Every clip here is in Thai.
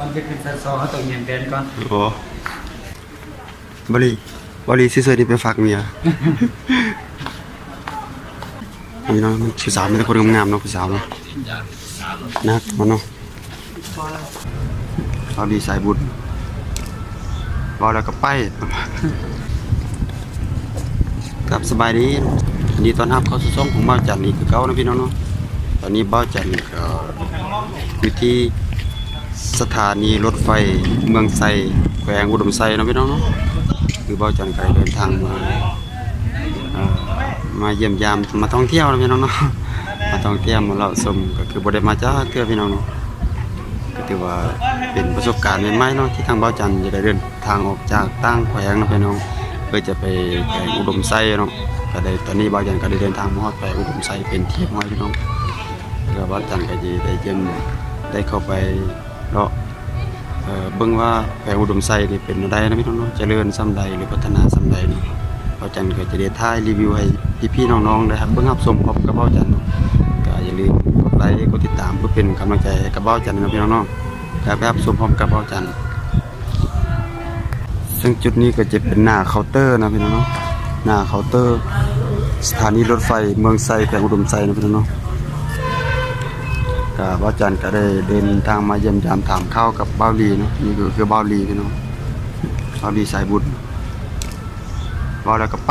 ก่อนจะขึ้นชั้นสองเขาต้องเงียนแบนก่อนโอ้บริบริซื้อๆนี่ไปฝากเมียนี่เนาะมันผู้สาวมีแต่คนงามๆเนาะผู้สาวเนาะนักมันเนาะเราดีสายบุญบอแล้วก็ไปกับสบายดีอันนี้ตอนรับเขาสู่ช่งของบ้าจันนี่คือเก่านะพี่น้องเนาะตอนนี้บ้าจันอยู่ที่ สถานีรถไฟเมืองไซแขวงอุดมไซนะพี่น้องเนาะคือบ้าวจันทร์ก็ได้เดินทางมาเอ่อมาเยี่ยมยามมาท่องเที่ยวนะพี่น้องเนาะมาท่องเที่ยวมาเลาะชมก็คือบ่ได้มาจ้าเทื่อพี่น้องเนาะก็ถือว่าเป็นประสบการณ์ใหม่ๆเนาะที่ทางบ้าวจันทร์จะได้เดินทางออกจากตั้งแขวงนะพี่น้องเพื่อจะไปแขวงอุดมไซเนาะก็ได้ตอนนี้บ้าวจันทร์ก็ได้เดินทางมาฮอดแขวงอุดมไซเป็นที่ห้อยพี่น้องแล้วบ้าวจันทร์ก็จะได้เยี่ยมได้เข้าไป เลาะเอ่อเบิ่งว่าแขวงอุดมไซนี่เป็นอะไรนะพี่น้องเนาะเจริญส่ำใดหรือพัฒนาส่ำใดเนาะเบาจันก็จะได้ถ่ายรีวิวให้พี่ๆน้องๆได้ครับเบิ่งรับชมพร้อมกับเบาจันก็อย่าลืมกดไลค์กดติดตามเพื่อเป็นกำลังใจกับเบาจันนะพี่น้องๆก็ไปรับชมพร้อมกับเบาจันซึ่งจุดนี้ก็จะเป็นหน้าเคาน์เตอร์นะพี่น้องเนาะหน้าเคาน์เตอร์ สถานีรถไฟเมืองไซแขวงอุดมไซนะพี่น้องเนาะ ก็เบาจันก็ได้เดินทางมาเยี่ยมยามถามข้าวกับบ้าลีเนาะนี่ก็คือบ้าลีพี่น้องเบาลีสายบุญบ้าแล้วก็ไป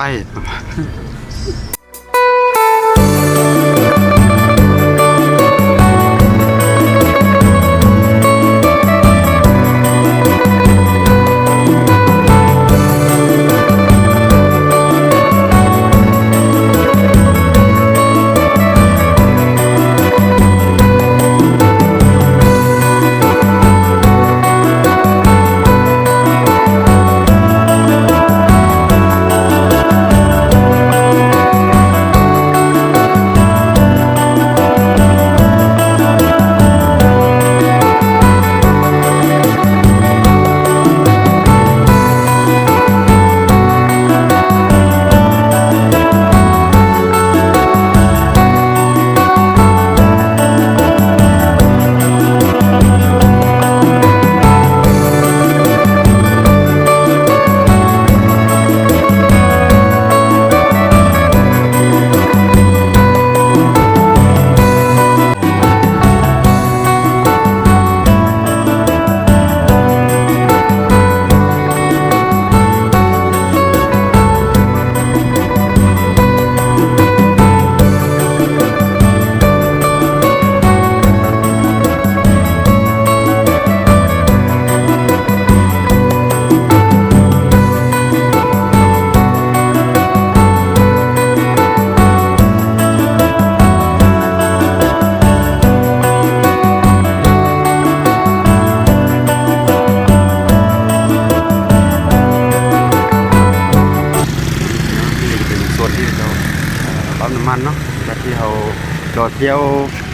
เที่ยว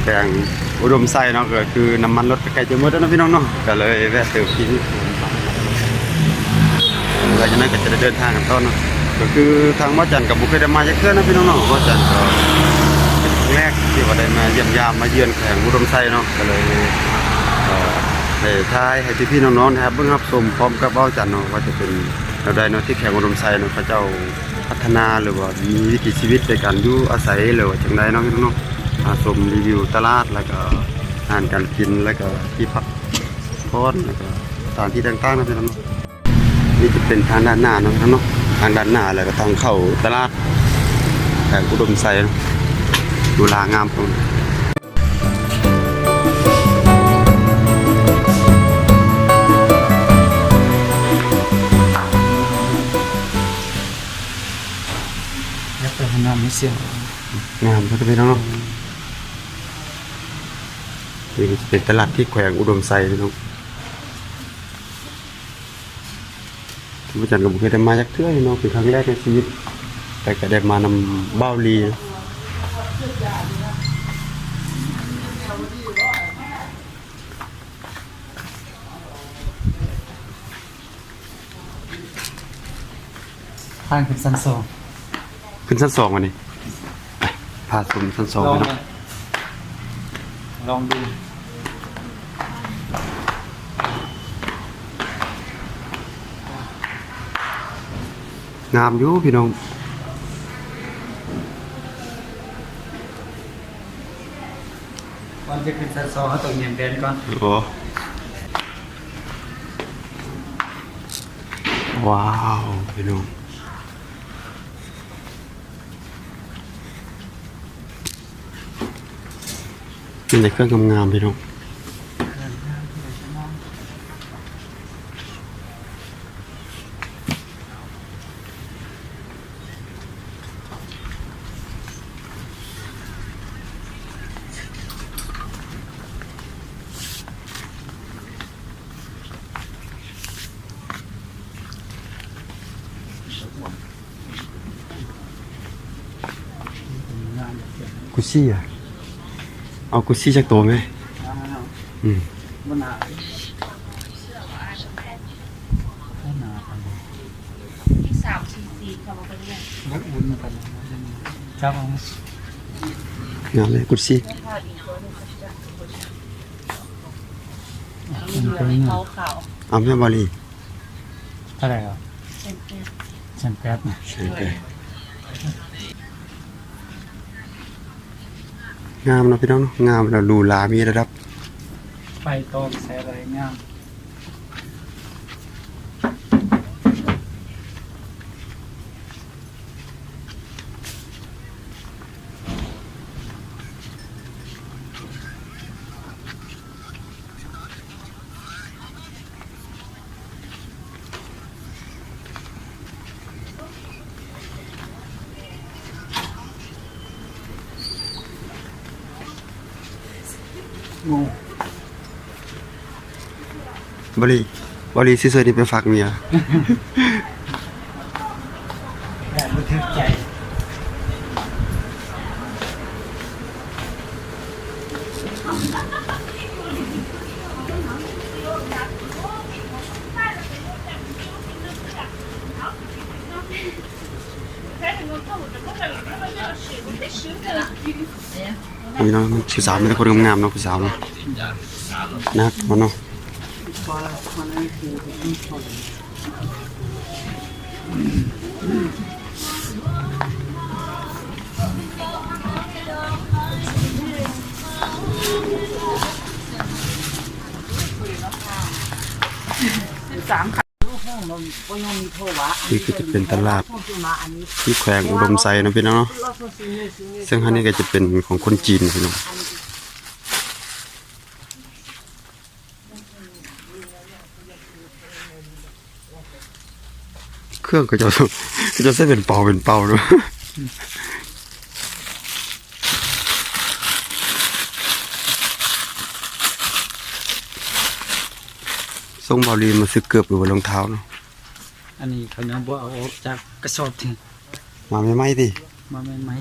แข่งอุดมไซเนาะก็คือน้ำมันรถใกล้จะหมดแล้วนะพี่น้องเนาะก็เลยแวะเติมที่นี่หลังจากนั้นก็จะได้เดินทางกันต่อเนาะก็คือทางวัดจันทร์กับบุคคลได้มาจากเพื่อนนะพี่น้องเนาะวัดจันทร์ก็เป็นแรกที่ว่าได้มาเยี่ยมยามมาเยือนแข่งอุดมไซเนาะก็เลยเอ่อได้ายให้พี่ๆน้องๆนะครับเบิ่งรับชมพร้อมกับเบ้าจันทร์เนาะว่าจะเป็นเราได้เนาะที่แข่งอุดมไซเนาะพระเจ้าพัฒนาหรือว่ามีวิถีชีวิตในการอยู่อาศัยหรือว่าจังใดเนาะพี่น้องเนาะ มาชมรีวิวตลาดแล้วก็อาหารการกินแล้วก็ที่พักพอนแล้วก็สถานที่ต่างๆนะพี่น้องเนาะนี่จะเป็นทางด้านหน้าเนาะพี่น้องเนาะทางด้านหน้าแล้วก็ทางเข้าตลาดแห่งอุดมไซเนาะดูลางามตรงนี้แล้วไปหน้าไม่เสียงงามครับพี่น้องเนาะ นี่ก็จะเป็นตลาดที่แขวงอุดมไซพี่น้องที่อาจารย์กับบุคคลได้มาจากเทื่อยเนาะเป็นครั้งแรกในชีวิต แต่ก็ได้มานำเบ้าลีทางขึ้นชั้นสองขึ้นชั้นสองวันนี้ไปพาชมชั้นสองลองพี่น้องเลยลองดู งามอยู่พี่น้องก่อนจะขึ้นชั้นสองเขาต้องเยี่ยมแดนก่อนโอ้ว้าวพี่น้องเป็นแต่เครื่องงามๆพี่น้อง กุซี่อะ เอากุซี่จากตัวไหมอ้าวอืมบนหนาบนหนากันที่สามสี่สี่เขาบอกไปเรียนรักบุญกันครับผมงามเลยกุซี่ไม่พอดีตัวนึงก็จะอันมีนี้เรือก็ให้นี่เขาเขาเอาแม่บาลีเท่าไหร่ครับ เป็นเป็นแชมแป๊บนะใช่ไปงามเนาะพี่น้องเนาะงามแล้วหรูหรามีระดับไฟตอกใส่อะไรงาม งูบาลีบาลีซิเซอร์นี่ไปฝากเมีย แบบบันทึกใจ พี่น้องมันผู้สาวมีแต่คนงามๆเนี่คือจะเป็นตลาดที่แขวงอุดมไซนะพี่น้องเนาะซึ่งอันนี้ก็จะเป็นของคนจีนพี่น้องเครื่องก็จะก็จะเส้นเป็นเป่าเป็นเป่าเนาะ ทรงบาลีมาซื้อเกือบหรือว่ารองเท้าเนาะอันนี้เขายังบ่เอาออกจากกระสอบทิ้งมาไม่ไหมดิมาแม่นไหม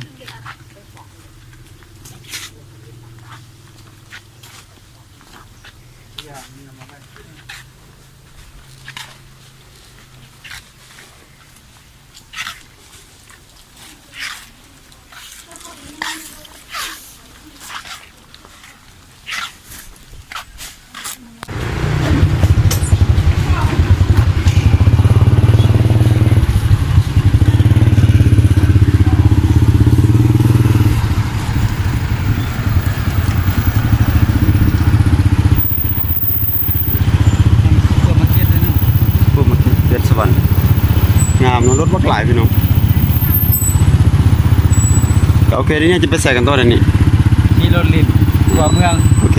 ตัวมาเก็ตเลยเนาะ พวกมันเด็ดสวรรค์งามเนาะรถวักหลายพี่น้องก็โอเคเดี๋ยวนี้จะไปใส่กันต่อเดี๋ยวนี้ขี่รถลินตัวเมือง โอเค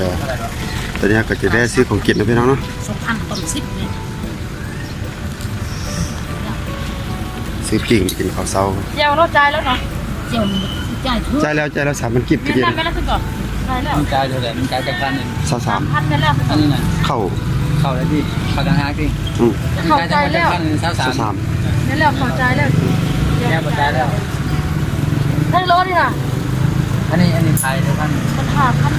จะเท่าไหร่หรอตอนนี้เราก็จะได้ซื้อของกินนะพี่น้องเนาะสองพันต้นสิบเลยซื้อปิ้งกินข้าวเช้าเจียวเราจ่ายแล้วเนาะเจียวจ่ายทุกจ่ายแล้วจ่ายแล้วสามพันกิบไม่ตะกี้ได้นะไม่ได้ถึงก่อนจ่ายแล้วมันจ่ายเท่าไหร่มันจ่ายจากการนึงสามสามพันไปแล้วอันนี้นะเข้าเข้าแล้วดิเข้าต่างหากดิอืมเข้าใจจากแล้วการนึงสามสาสามมสามนี่แล้วเข้าใจแล้วแย่หมดจ่ายแล้วได้รถนี่นะอันนี้อันนี้ขายเท่ากันปัญหาพัน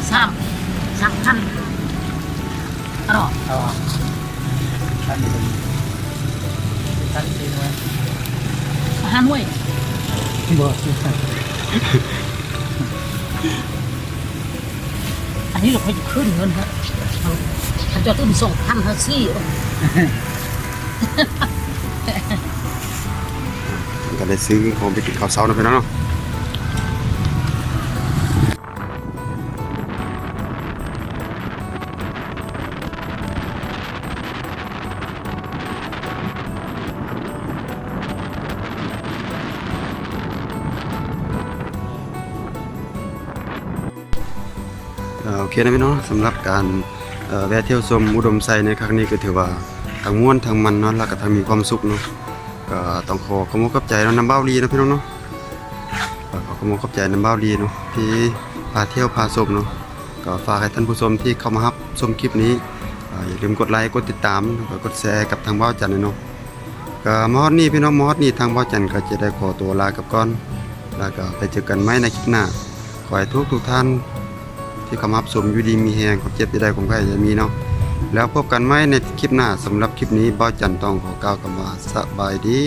นหน่วยสามสามพันอร่อยเอาท่านนี้ท่านซีนไว้ห้าหน่วยบ่อันนี้เราไปขึ้นเงินครับถ้าจะตุ้มส่งพันเท่าซี่ก็ได้ซื้อของไปกินข้าวเช้านะพี่น้องเนาะ โอเคนะพี่น้องสำหรับการแวะเที่ยวชมอุดมไซในครั้งนี้ก็ถือว่าทั้งม่วนทั้งมันเนาะแล้วก็ทั้งมีความสุขเนาะก็ต้องขอขอบคุณขอบใจเนาะน้ำเบ้าลีนะพี่น้องเนาะขอขอบคุณขอบใจน้ำเบ้าลีเนาะที่พาเที่ยวพาชมเนาะก็ฝากให้ท่านผู้ชมที่เข้ามารับชมคลิปนี้อย่าลืมกดไลค์กดติดตามก็กดแชร์กับทางเบ้าจันเนาะก็มอดนี้พี่น้องมอดนี้ทางเบ้าจันก็จะได้ขอตัวลากับก่อน แล้วก็ไปเจอกันใหม่ในคลิปหน้าขอให้ทุกทุกท่าน ที่คำรับสมอยู่ดีมีแหงขอเจ็บจะได้ของใครจะมีเนาะแล้วพบกันไหมในคลิปหน้าสำหรับคลิปนี้บ้าจันตองขอกล่าวคำว่าสบายดี